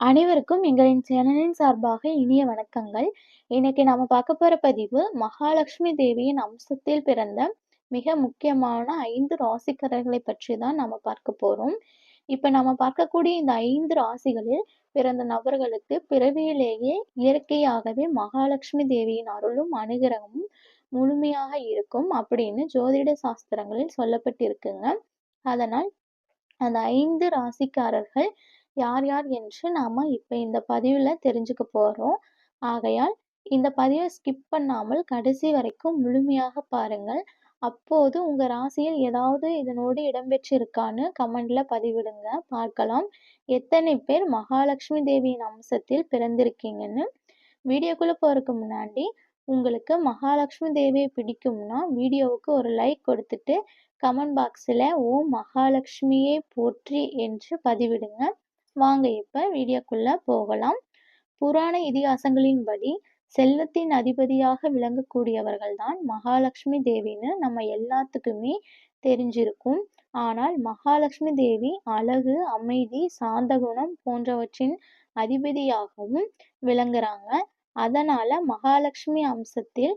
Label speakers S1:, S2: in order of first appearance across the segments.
S1: அனைவருக்கும் எங்களின் சேனலின் சார்பாக இனிய வணக்கங்கள். இன்னைக்கு நாம பார்க்க போற பதிவு மகாலட்சுமி தேவியின் அம்சத்தில் பிறந்த மிக முக்கியமான ஐந்து ராசிக்காரர்களை பற்றி தான் நாம பார்க்க போறோம். இப்ப நாம பார்க்கக்கூடிய இந்த ஐந்து ராசிகளில் பிறந்த நபர்களுக்கு பிறவியிலேயே இயற்கையாகவே மகாலட்சுமி தேவியின் அருளும் அனுகிரகமும் முழுமையாக இருக்கும் அப்படின்னு ஜோதிட சாஸ்திரங்களில் சொல்லப்பட்டிருக்குங்க. அதனால் அந்த ஐந்து ராசிக்காரர்கள் யார் யார் என்று நாம் இப்போ இந்த பதிவில் தெரிஞ்சுக்க போகிறோம் ஆகையால் இந்த பதிவை ஸ்கிப் பண்ணாமல் கடைசி வரைக்கும் முழுமையாக பாருங்கள். அப்போது உங்கள் ராசியில் ஏதாவது இதனோடு இடம்பெற்றிருக்கான்னு கமெண்ட்ல பதிவிடுங்க. பார்க்கலாம். எத்தனை பேர் மகாலட்சுமி தேவியின் அம்சத்தில் பிறந்திருக்கீங்கன்னு வீடியோக்குள்ளே போகிறதுக்கு முன்னாடி உங்களுக்கு மகாலட்சுமி தேவியை பிடிக்கும்னா வீடியோவுக்கு ஒரு லைக் கொடுத்துட்டு கமெண்ட் பாக்ஸில் ஓ மகாலட்சுமியை போற்றி என்று பதிவிடுங்க. வாங்க இப்ப வீடியோக்குள்ள போகலாம். புராண இதிகாசங்களின்படி செல்வத்தின் அதிபதியாக விளங்கக்கூடியவர்கள் தான் மகாலட்சுமி தேவின்னு நம்ம எல்லாத்துக்குமே தெரிஞ்சிருக்கும். ஆனால் மகாலட்சுமி தேவி அழகு அமைதி சாந்த குணம் போன்றவற்றின் அதிபதியாகவும் விளங்குறாங்க. அதனால மகாலட்சுமி அம்சத்தில்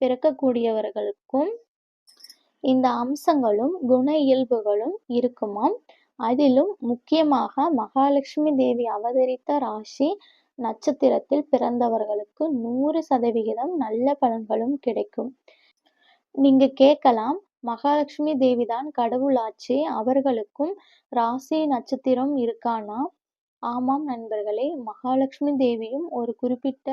S1: பிறக்கக்கூடியவர்களுக்கும் இந்த அம்சங்களும் குண இயல்புகளும் இருக்குமாம். அதிலும் முக்கியமாக மகாலட்சுமி தேவி அவதரித்த ராசி நட்சத்திரத்தில் பிறந்தவர்களுக்கு நூறு சதவிகிதம் நல்ல பலன்களும் கிடைக்கும். நீங்க கேட்கலாம் மகாலட்சுமி தேவி தான் கடவுளாச்சே அவர்களுக்கும் ராசி நட்சத்திரம் இருக்கானா? ஆமாம் நண்பர்களே மகாலட்சுமி தேவியும் ஒரு குறிப்பிட்ட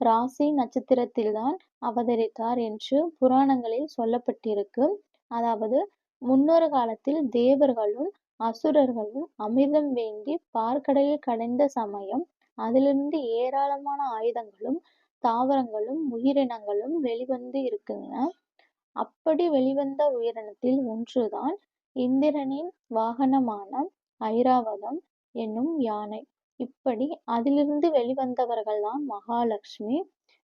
S1: ராசி நட்சத்திரத்தில்தான் அவதரித்தார் என்று புராணங்களில் சொல்லப்பட்டிருக்கு. அதாவது முன்னொரு காலத்தில் தேவர்களும் அசுரர்களும் அமிர்தம் வேண்டி பார்க்கடலில் கடைந்த சமயம் அதிலிருந்து ஏராளமான ஆயுதங்களும் தாவரங்களும் உயிரினங்களும் வெளிவந்து இருக்குங்க அப்படி வெளிவந்த உயிரினத்தில் ஒன்றுதான் இந்திரனின் வாகனமான ஐராவதம் என்னும் யானை. இப்படி அதிலிருந்து வெளிவந்தவர்கள்தான் மகாலட்சுமி.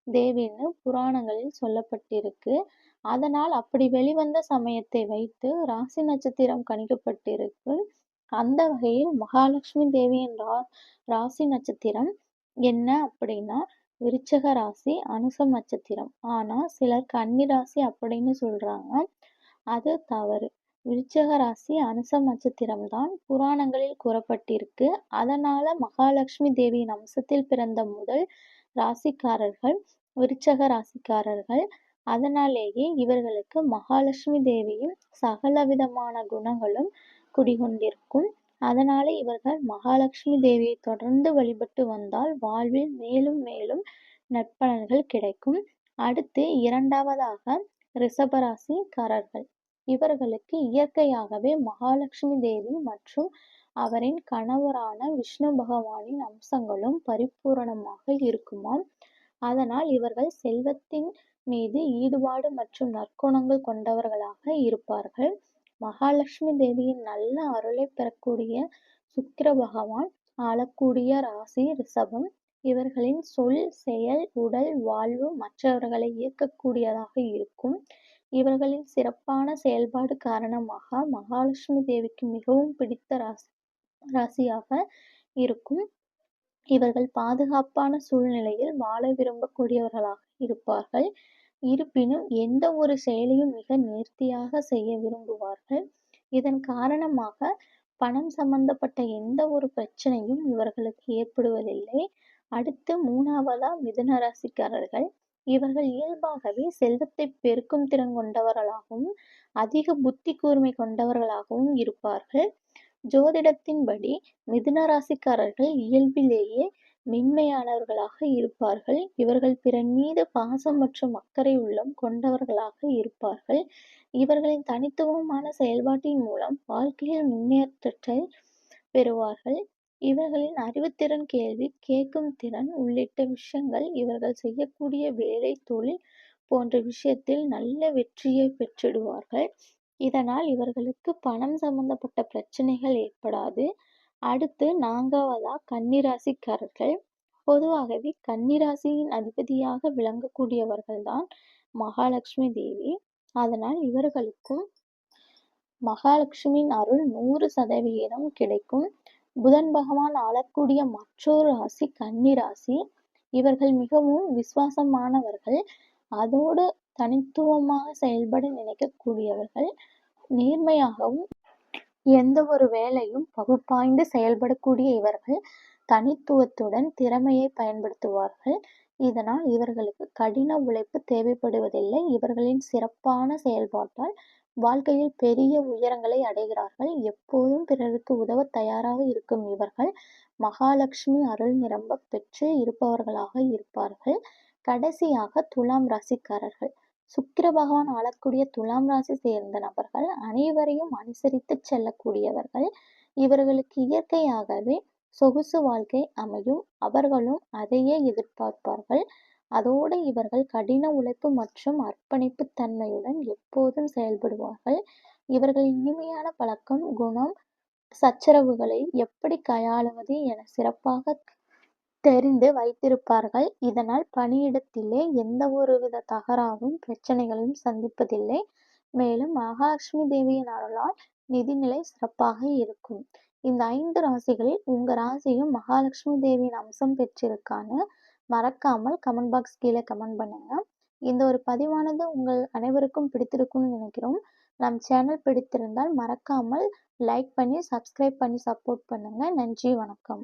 S1: தேவின்னு புராணங்களில் சொல்லப்பட்டிருக்கு. அதனால் அப்படி வெளிவந்த சமயத்தை வைத்து ராசி நட்சத்திரம் கணிக்கப்பட்டிருக்கு. அந்த வகையில் மகாலட்சுமி தேவியின் ரா ராசி நட்சத்திரம் என்ன அப்படின்னா விருச்சக ராசி அனுசம் நட்சத்திரம். ஆனால் சிலர் கன்னி ராசி அப்படின்னு சொல்றாங்க. அது தவறு. விருச்சக ராசி அனுசம் நட்சத்திரம் தான் புராணங்களில் கூறப்பட்டிருக்கு. அதனால மகாலட்சுமி தேவியின் அம்சத்தில் பிறந்த முதல் ராசிக்காரர்கள் விருச்சக ராசிக்காரர்கள். அதனாலேயே இவர்களுக்கு மகாலட்சுமி தேவியின் சகலவிதமான குணங்களும் குடிகொண்டிருக்கும். அதனால இவர்கள் மகாலட்சுமி தேவியை தொடர்ந்து வழிபட்டு வந்தால் வாழ்வில் மேலும் மேலும் நற்பலன்கள் கிடைக்கும். அடுத்து இரண்டாவதாக ரிஷபராசிக்காரர்கள். இவர்களுக்கு இயற்கையாகவே மகாலட்சுமி தேவி மற்றும் அவரின் கணவரான விஷ்ணு பகவானின் அம்சங்களும் பரிபூரணமாக இருக்குமாம். அதனால் இவர்கள் செல்வத்தின் மீது ஈடுபாடு மற்றும் நற்குணங்கள் கொண்டவர்களாக இருப்பார்கள். மகாலட்சுமி தேவியின் நல்ல அருளை பெறக்கூடிய சுக்கிர பகவான் ஆளக்கூடிய ராசி ரிஷபம் இவர்களின் சொல் செயல் உடல் வாழ்வு மற்றவர்களை ஈர்க்கக்கூடியதாக இருக்கும். இவர்களின் சிறப்பான செயல்பாடு காரணமாக மகாலட்சுமி தேவிக்கு மிகவும் பிடித்த ராசி ராசியாக இருக்கும். இவர்கள் பாதுகாப்பான சூழ்நிலையில் வாழ விரும்பக்கூடியவர்களாக இருப்பார்கள். இருப்பினும் எந்த ஒரு செயலையும் மிக நேர்த்தியாக செய்ய விரும்புவார்கள். இதன் காரணமாக பணம் சம்பந்தப்பட்ட எந்த ஒரு பிரச்சனையும் இவர்களுக்கு ஏற்படுவதில்லை. அடுத்து மூணாவதா மிதுன ராசிக்காரர்கள் இவர்கள் இயல்பாகவே செல்வத்தை பெருக்கும் திறன் கொண்டவர்களாகவும் அதிக புத்தி கூர்மை கொண்டவர்களாகவும் இருப்பார்கள். ஜோதிடத்தின்படி மிதுன ராசிக்காரர்கள் இயல்பிலேயே மென்மையானவர்களாக இருப்பார்கள். இவர்கள் பிறன் மீது பாசம் மற்றும் அக்கறை உள்ளம் கொண்டவர்களாக இருப்பார்கள். இவர்களின் தனித்துவமான செயல்பாட்டின் மூலம் வாழ்க்கையில் முன்னேற்றத்தை பெறுவார்கள். இவர்களின் அறிவுத்திறன் கேள்வி கேட்கும் திறன் உள்ளிட்ட விஷயங்கள் இவர்கள் செய்யக்கூடிய வேலை தொழில் போன்ற விஷயத்தில் நல்ல வெற்றியை பெற்றிடுவார்கள். இதனால் இவர்களுக்கு பணம் சம்பந்தப்பட்ட பிரச்சனைகள் ஏற்படாது. அடுத்து நான்காவதா கன்னிராசிக்காரர்கள். பொதுவாகவே கன்னிராசியின் அதிபதியாக விளங்கக்கூடியவர்கள்தான் மகாலட்சுமி தேவி. அதனால் இவர்களுக்கும் மகாலட்சுமியின் அருள் நூறு சதவிகிதம் கிடைக்கும். புதன் பகவான் ஆளக்கூடிய மற்றொரு ராசி கன்னிராசி. இவர்கள் மிகவும் விசுவாசமானவர்கள். அதோடு தனித்துவமாக செயல்பட நினைக்கக்கூடியவர்கள் நேர்மையாகவும் எந்த ஒரு வேலையும் பகுப்பாய்ந்து செயல்படக்கூடிய இவர்கள் தனித்துவத்துடன் திறமையை பயன்படுத்துவார்கள். இதனால் இவர்களுக்கு கடின உழைப்பு தேவைப்படுவதில்லை. இவர்களின் சிறப்பான செயல்பாட்டால் வாழ்க்கையில் பெரிய உயரங்களை அடைகிறார்கள். எப்போதும் பிறருக்கு உதவ தயாராக இருக்கும் இவர்கள் மகாலட்சுமி அருள் நிரம்ப பெற்று இருப்பவர்களாக இருப்பார்கள். கடைசியாக துலாம் ராசிக்காரர்கள். சுக்கிர பகவான் ஆளக்கூடிய துலாம் ராசி சேர்ந்த நபர்கள் அனைவரையும் அனுசரித்து செல்லக்கூடியவர்கள். இவர்களுக்கு இயற்கையாகவே சொகுசு வாழ்க்கை அமையும். அவர்களும் அதையே எதிர்பார்ப்பார்கள். அதோடு இவர்கள் கடின உழைப்பு மற்றும் அர்ப்பணிப்பு தன்மையுடன் எப்போதும் செயல்படுவார்கள். இவர்கள் இனிமையான பழக்கம் குணம் சச்சரவுகளை எப்படி கையாளுவது என சிறப்பாக தெரிந்து வைத்திருப்பார்கள். இதனால் பணியிடத்திலே எந்த ஒருவித தகராறும் பிரச்சனைகளும் சந்திப்பதில்லை. மேலும் மகாலட்சுமி தேவியின் அருளால் நிதிநிலை சிறப்பாக இருக்கும். இந்த ஐந்து ராசிகளில் உங்க ராசியும் மகாலட்சுமி தேவியின் அம்சம் பெற்றிருக்கான்னு மறக்காமல் கமெண்ட் பாக்ஸ் கீழே கமெண்ட் பண்ணுங்க. இந்த ஒரு பதிவானது உங்கள் அனைவருக்கும் பிடித்திருக்கும்னு நினைக்கிறோம். நம் சேனல் பிடித்திருந்தால் மறக்காமல் லைக் பண்ணி சப்ஸ்கிரைப் பண்ணி சப்போர்ட் பண்ணுங்க. நன்றி வணக்கம்.